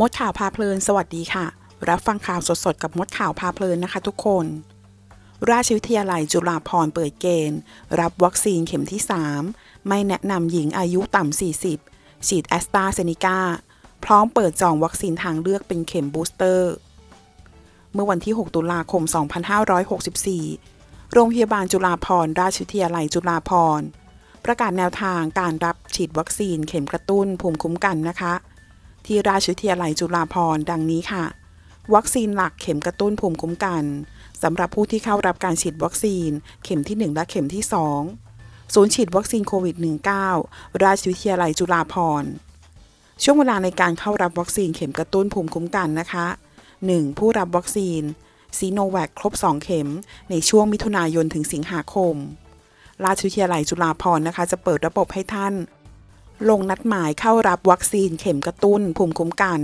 มดข่าวพาเพลิน สวัสดีค่ะ รับฟังข่าวสดๆ กับมดข่าวพาเพลินนะคะทุกคน ราชวิทยาลัยจุฬาภรณ์เปิดเกณฑ์ รับวัคซีนเข็มที่ 3 ไม่แนะนำหญิงอายุต่ำ 40 ฉีดแอสตราเซเนกาพร้อมเปิดจองวัคซีนทางเลือกเป็นเข็มบูสเตอร์ เมื่อวันที่ 6 ตุลาคม 2564 โรงพยาบาลจุฬาภรณ์ราชวิทยาลัยจุฬาภรณ์ประกาศแนวทางการรับฉีดวัคซีนเข็มกระตุ้นภูมิคุ้มกันนะคะ ที่ราชวิทยาลัยจุฬาภรณ์ดังนี้ค่ะ วัคซีนหลักเข็มกระตุ้นภูมิคุ้มกันสำหรับผู้ที่เข้ารับการฉีดวัคซีน เข็มที่ 1 และเข็มที่ 2 ศูนย์ฉีดวัคซีนโควิด -19 ราชวิทยาลัยจุฬาภรณ์ช่วงเวลาในการเข้ารับวัคซีนเข็มกระตุ้นภูมิคุ้มกันนะคะ 1. ผู้รับวัคซีนซีโนแวคครบ 2 เข็ม ในช่วงมิถุนายนถึงสิงหาคม ราชวิทยาลัยจุฬาภรณ์นะคะ จะเปิดระบบให้ท่าน ลงนัดหมายเข้ารับวัคซีนเข็มกระตุ้นภูมิคุ้มกัน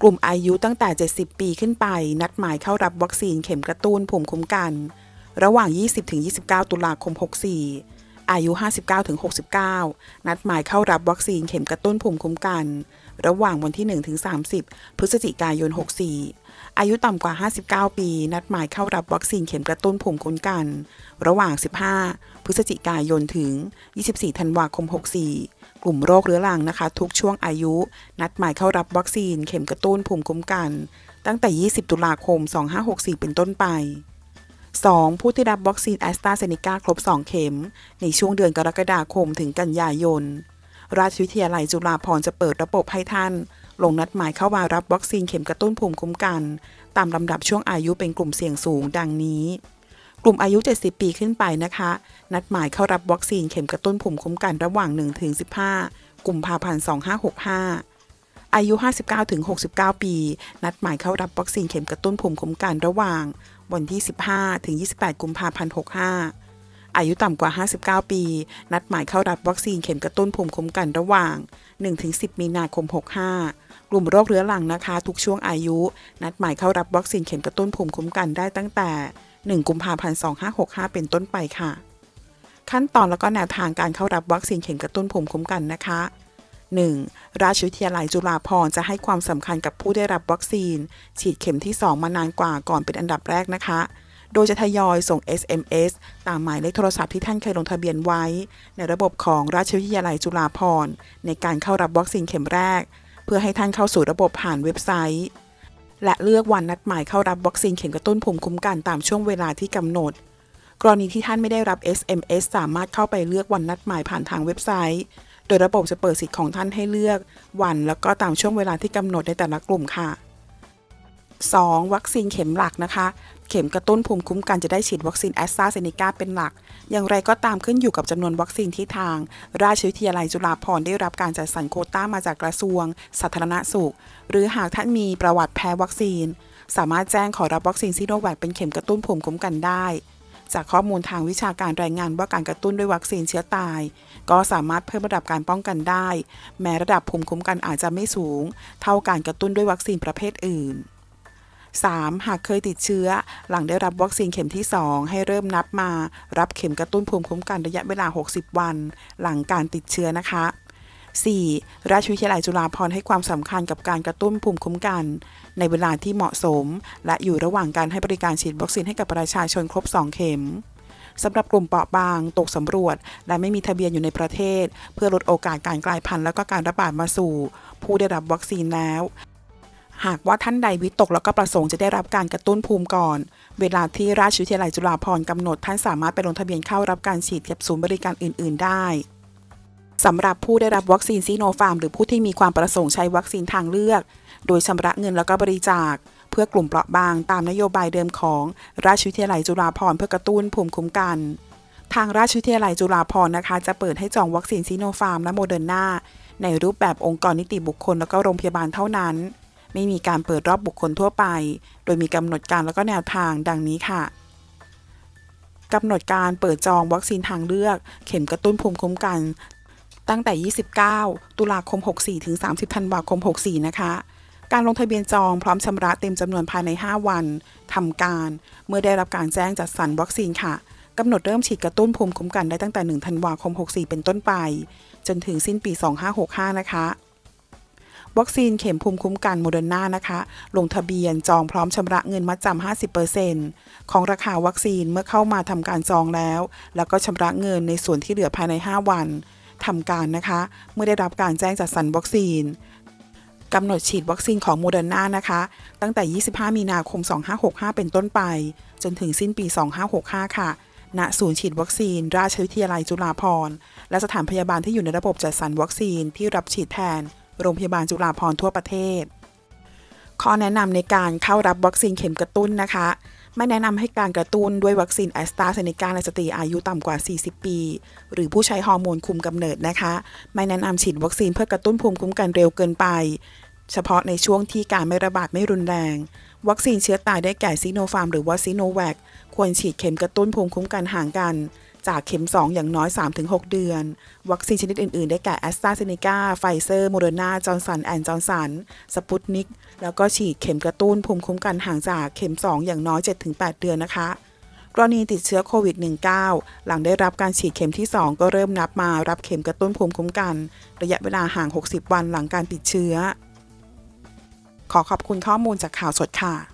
กลุ่มอายุตั้งแต่ 70 ปีขึ้นไป นัดหมายเข้ารับวัคซีนเข็มกระตุ้นภูมิคุ้มกัน ระหว่าง 20-29 ตุลาคม 64 อายุ 59-69 นัดหมายเข้ารับวัคซีนเข็มกระตุ้นภูมิคุ้มกัน ระหว่างวันที่ 1-30 พฤศจิกายน 64 อายุต่ำกว่า 59 ปี นัดหมายเข้ารับวัคซีนเข็มกระตุ้นภูมิคุ้มกัน ระหว่าง 15 พฤศจิกายนถึง 24 ธันวาคม 64 กลุ่มโรคเรื้อรังนะคะ ทุกช่วงอายุ นัดหมายเข้ารับวัคซีนเข็มกระตุ้นภูมิคุ้มกัน ตั้งแต่ 20 ตุลาคม 2564 เป็นต้นไป 2. ผู้ที่รับวัคซีนแอสตราเซเนกาครบ 2 เข็ม ในช่วงเดือนกรกฎาคมถึงกันยายน ราชวิทยาลัยจุฬาภรณ์จะเปิดระบบให้ท่าน ลงนัดหมายเข้ามารับวัคซีนเข็มกระตุ้นภูมิคุ้มกัน ตามลำดับช่วงอายุเป็นกลุ่มเสี่ยงสูงดังนี้ กลุ่มอายุ 70 ปีขึ้นไปนะคะ นัดหมายเข้ารับวัคซีนเข็มกระตุ้นภูมิคุ้มกันระหว่าง 1-15 กุมภาพันธ์ 2565อายุ 59-69 ปี นัดหมายเข้ารับวัคซีนเข็มกระตุ้นภูมิคุ้มกันระหว่าง วันที่ 15 ถึง 28 กุมภาพันธ์ 65 อายุต่ำกว่า 59 ปี นัดหมายเข้ารับวัคซีนเข็มกระตุ้นภูมิคุ้มกันระหว่าง 1-10 มีนาคม 65 กลุ่มโรคเรื้อรังนะคะ ทุกช่วงอายุ นัดหมายเข้ารับวัคซีนเข็มกระตุ้นภูมิคุ้มกันได้ตั้งแต่ 1 กุมภาพันธ์ 2565 เป็นต้นไปค่ะ ขั้นตอนแล้วก็แนวทางการเข้ารับวัคซีนเข็มกระตุ้นภูมิคุ้มกันนะคะ 1. ราชวิทยาลัยจุฬาภรณ์จะให้ความสำคัญกับผู้ได้รับวัคซีน ฉีดเข็มที่ 2 มานานกว่าก่อนเป็นอันดับแรกนะคะ โดยจะทยอยส่ง SMS ตามหมายเลขโทรศัพท์ที่ท่านเคยลงทะเบียนไว้ ในระบบของราชวิทยาลัยจุฬาภรณ์ในการเข้ารับวัคซีนเข็มแรก เพื่อให้ท่านเข้าสู่ระบบผ่านเว็บไซต์ และเลือกวันนัดหมายเข้ารับวัคซีนเข็มกระตุ้นภูมิคุ้มกันตามช่วงเวลาที่กำหนดกรณีที่ท่านไม่ได้รับ SMS สามารถเข้าไปเลือกวันนัดหมายผ่านทางเว็บไซต์ โดยระบบจะเปิดสิทธิ์ของท่านให้เลือกวัน แล้วก็ตามช่วงเวลาที่กำหนดในแต่ละกลุ่มค่ะ 2. วัคซีนเข็มหลักนะคะ เข็มกระตุ้นภูมิคุ้มกันจะได้ฉีดวัคซีนแอสตราเซเนกาเป็นหลัก อย่างไรก็ตามขึ้นอยู่กับจำนวนวัคซีนที่ทาง ราชวิทยาลัยจุฬาภรณ์ได้รับการจัดสรรโคต้ามาจากกระทรวง สาธารณสุข หรือหากท่านมีประวัติแพ้วัคซีน สามารถแจ้งขอรับวัคซีนซีโนแวคเป็นเข็มกระตุ้นภูมิคุ้มกันได้ จากข้อมูลทางวิชาการรายงานว่าการกระตุ้นด้วยวัคซีนเชื้อตาย ก็สามารถเพิ่มระดับการป้องกันได้ แม้ระดับภูมิคุ้มกันอาจจะไม่สูง เท่าการกระตุ้นด้วยวัคซีนประเภทอื่น 3. หากเคยติดเชื้อ หลังได้รับวัคซีนเข็มที่ 2 ให้เริ่มนับมา รับเข็มกระตุ้นภูมิคุ้มกันระยะเวลา 60 วัน หลังการติดเชื้อนะคะ 4. ราชวิทยาลัยจุฬาภรณ์ให้ความสำคัญกับการกระตุ้นภูมิคุ้มกัน ในเวลาที่เหมาะสม และอยู่ระหว่างการให้บริการฉีดวัคซีนให้กับประชาชนครบ 2 เข็มสำหรับกลุ่มเปราะบาง ตกสำรวจ และไม่มีทะเบียนอยู่ในประเทศ เพื่อลดโอกาสการกลายพันธุ์และก็การระบาดมาสู่ ผู้ได้รับวัคซีนแล้ว หากว่าท่านใดวิตกแล้วก็ประสงค์จะได้รับการกระตุ้นภูมิก่อน เวลาที่ราชวิทยาลัยจุฬาภรณ์กำหนดท่านสามารถไปลงทะเบียนเข้ารับการฉีดกับศูนย์บริการอื่น ๆ ได้ สำหรับผู้ได้รับวัคซีนซีโนฟาร์ม หรือผู้ที่มีความประสงค์ใช้วัคซีนทางเลือก โดยชำระเงินแล้วก็บริจาค เพื่อกลุ่มเปราะบางตามนโยบายเดิมของ ราชวิทยาลัยจุฬาภรณ์เพื่อกระตุ้นภูมิคุ้มกัน ทางราชวิทยาลัยจุฬาภรณ์นะคะ จะเปิดให้จองวัคซีนซีโนฟาร์มและโมเดอร์นาในรูปแบบองค์กรนิติบุคคลแล้วก็โรงพยาบาลเท่านั้น ไม่มีการเปิดรอบบุคคลทั่วไป โดยมีกำหนดการแล้วก็แนวทางดังนี้ค่ะกำหนดการเปิดจองวัคซีนทางเลือก เข็มกระตุ้นภูมิคุ้มกัน ตั้งแต่ 29 ตุลาคม 64 ถึง 30 ธันวาคม 64 นะคะ การลงทะเบียนจองพร้อมชำระเต็มจำนวนภายใน 5 วันทำการเมื่อได้รับการแจ้งจัดสรรวัคซีนค่ะกำหนดเริ่มฉีดกระตุ้นภูมิคุ้มกันได้ตั้งแต่ 1 ธันวาคม 64 เป็นต้นไป จนถึงสิ้นปี 2565 นะคะ วัคซีนเข็มภูมิคุ้มกันโมเดอร์นานะคะ ลงทะเบียนจองพร้อมชำระเงินมัดจำ 50%ของราคาวัคซีนเมื่อเข้ามาทำการจองแล้ว แล้วก็ชำระเงินในส่วนที่เหลือภายใน 5 วัน ทำการนะคะ เมื่อได้รับการแจ้งจัดสรรวัคซีนกำหนดฉีดวัคซีนของโมเดอร์นานะคะ ตั้งแต่ 25 มีนาคม 2565 เป็นต้นไป จนถึงสิ้นปี 2565 ค่ะ ณ ศูนย์ฉีดวัคซีน ราชวิทยาลัยจุฬาภรณ์และสถานพยาบาลที่อยู่ในระบบจัดสรรวัคซีนที่รับฉีดแทน โรงพยาบาลจุฬาภรณ์ทั่วประเทศ ข้อแนะนำในการเข้ารับวัคซีนเข็มกระตุ้นนะคะ ไม่แนะนำให้การกระตุ้นด้วยวัคซีนแอสตราเซเนกาในสตรีอายุต่ำกว่า 40 ปี หรือผู้ใช้ฮอร์โมนคุมกำเนิดนะคะ ไม่แนะนำฉีดวัคซีนเพื่อกระตุ้นภูมิคุ้มกันเร็วเกินไป เฉพาะในช่วงที่การไม่ระบาดไม่รุนแรง วัคซีนเชื้อตายได้แก่ซีโนฟาร์มหรือว่าซีโนแวคควรฉีดเข็มกระตุ้นภูมิคุ้มกันห่างกัน จากเข็ม 2 อย่างน้อย 3-6 เดือน วัคซีนชนิดอื่น ๆ ได้แก่แอสตราเซเนกาไฟเซอร์ โมเดอร์นาจอร์นสันแอนด์จอร์นสันสปุตนิก แล้วก็ฉีดเข็มกระตุ้นภูมิคุ้มกันห่างจากเข็ม 2 อย่างน้อย 7-8 เดือนนะคะกรณีติดเชื้อโควิด -19 หลังได้รับการฉีดเข็มที่ 2 ก็เริ่มนับมารับเข็มกระตุ้นภูมิคุ้มกัน ระยะเวลาห่าง 60 วันหลังการติดเชื้อ ขอขอบคุณข้อมูลจากข่าวสดค่ะ